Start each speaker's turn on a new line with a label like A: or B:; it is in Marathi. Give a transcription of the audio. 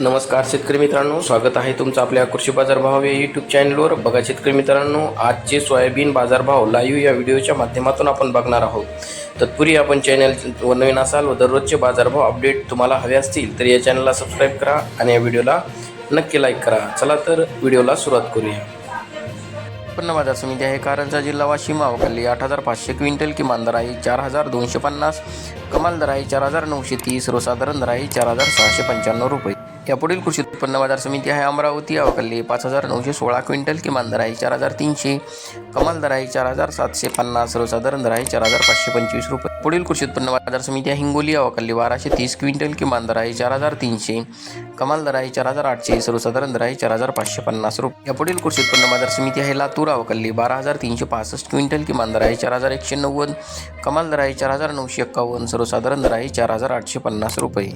A: नमस्कार शेतकरी मित्रांनो स्वागत आहे तुमचं आपल्या कृषी बाजारभाव या यूट्यूब चॅनलवर बघा शेतकरी मित्रांनो आजचे सोयाबीन बाजारभाव लाईव्ह या व्हिडिओच्या माध्यमातून आपण बघणार आहोत. तत्पूर्वी आपण चॅनल व नवीन असाल व दररोजचे बाजारभाव अपडेट तुम्हाला हवे असतील तर या चॅनलला सबस्क्राईब करा आणि या व्हिडिओला नक्की लाईक करा. चला तर व्हिडिओला सुरुवात करूया. उत्पन्न बाजार समिती आहे कारंजा जिल्हा वाशिम अवकाली आठ हजार पाचशे क्विंटल किमान दर आहे चार हजार दोनशे पन्नास कमाल दर आहे चार हजार नऊशे तीस सर्वसाधारण दर आहे चार हजार सहाशे पंच्याण्णव रुपये. यापुढील कृषी उत्पन्न बाजार समिती आहे अमरावती अवकल्ली पाच हजार नऊशे सोळा क्विंटल किमान दर आहे चार हजार तीनशे कमाल दर आहे चार हजार सातशे पन्नास सर्वसाधारण दर आहे चार हजार पाचशे पंचवीस रुपये. पुढील कृषी उत्पन्न बाजार समिती आहे हिंगोली अवकल्ली बाराशे तीस क्विंटल किमान दर आहे चार हजार तीनशे कमाल दर आहे चार हजार आठशे सर्वसाधारण दर आहे चार हजार पाचशे पन्नास रुपये. यापुढील कृषी उत्पन्न बाजार समिती आहे लातूर अवकल्ली बारा हजार तीनशे पासष्ट क्विंटल किमान दर आहे चार हजार एकशे नव्वद कमाल दर आहे चार हजार नऊशे एक्कावन्न सर्वसाधारण दर आहे चार हजार आठशे पन्नास रुपये.